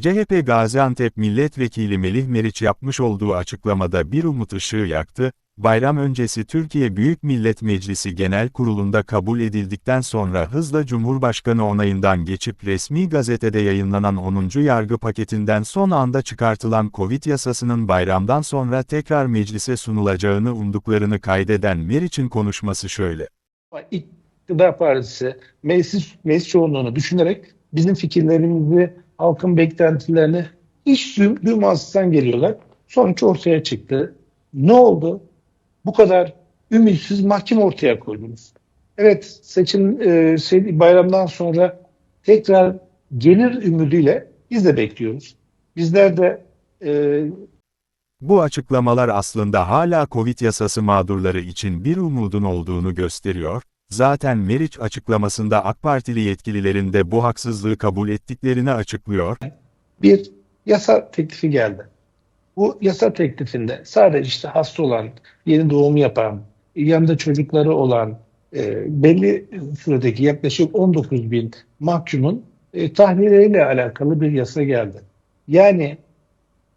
CHP Gaziantep Milletvekili Melih Meriç yapmış olduğu açıklamada bir umut ışığı yaktı, bayram öncesi Türkiye Büyük Millet Meclisi Genel Kurulu'nda kabul edildikten sonra hızla Cumhurbaşkanı onayından geçip resmi gazetede yayınlanan 10. yargı paketinden son anda çıkartılan Covid yasasının bayramdan sonra tekrar meclise sunulacağını umduklarını kaydeden Meriç'in konuşması şöyle. İktidar Partisi meclis, meclis çoğunluğunu düşünerek bizim fikirlerimizi, halkın beklentilerini hiç duym- duymazdan geliyorlar. Sonuç ortaya çıktı. Ne oldu? Bu kadar ümitsiz mahkum ortaya koydunuz. Evet seçim e, bayramdan sonra tekrar gelir ümidiyle biz de bekliyoruz. Bizler de e, Bu açıklamalar aslında hala Covid yasası mağdurları için bir umudun olduğunu gösteriyor. Zaten Meriç açıklamasında AK Partili yetkililerin de bu haksızlığı kabul ettiklerini açıklıyor. bir yasa teklifi geldi. Bu yasa teklifinde sadece işte hasta olan, yeni doğum yapan, yanında çocukları olan e, belli süredeki yaklaşık 19 bin mahkumun e, tahliyeleriyle alakalı bir yasa geldi. Yani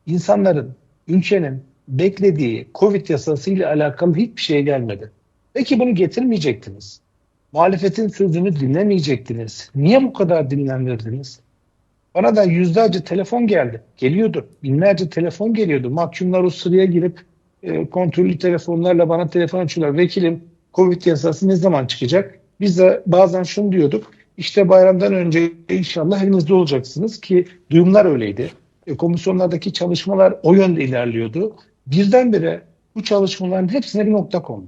insanların, ülkenin beklediği Covid yasasıyla alakalı hiçbir şey gelmedi. Peki bunu getirmeyecektiniz. Muhalefetin sözünü dinlemeyecektiniz. Niye bu kadar dinlendirdiniz? Bana da yüzlerce telefon geldi. Geliyordu. Binlerce telefon geliyordu. Mahkumlar o sıraya girip e, kontrollü telefonlarla bana telefon açıyorlar. Vekilim Covid yasası ne zaman çıkacak? Biz de bazen şunu diyorduk. İşte bayramdan önce inşallah elinizde olacaksınız ki duyumlar öyleydi. E, komisyonlardaki çalışmalar o yönde ilerliyordu. Birdenbire bu çalışmaların hepsine bir nokta kondu.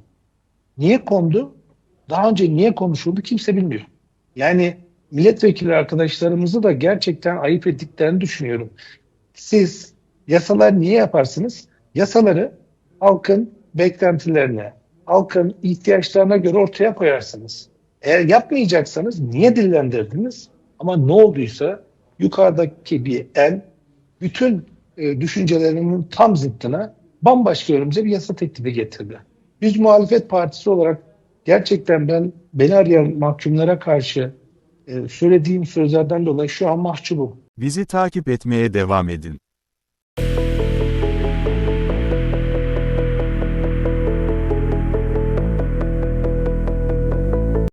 Niye kondu? Daha önce niye konuşuldu kimse bilmiyor. Yani milletvekili arkadaşlarımızı da gerçekten ayıp ettiklerini düşünüyorum. Siz yasalar niye yaparsınız? Yasaları halkın beklentilerine, halkın ihtiyaçlarına göre ortaya koyarsınız. Eğer yapmayacaksanız niye dillendirdiniz? Ama ne olduysa yukarıdaki bir el bütün e, düşüncelerinin tam zıttına bambaşka yorumca bir yasa teklifi getirdi. Biz muhalefet partisi olarak gerçekten ben beni arayan mahkumlara karşı e, söylediğim sözlerden dolayı şu an mahcubum. Bizi takip etmeye devam edin.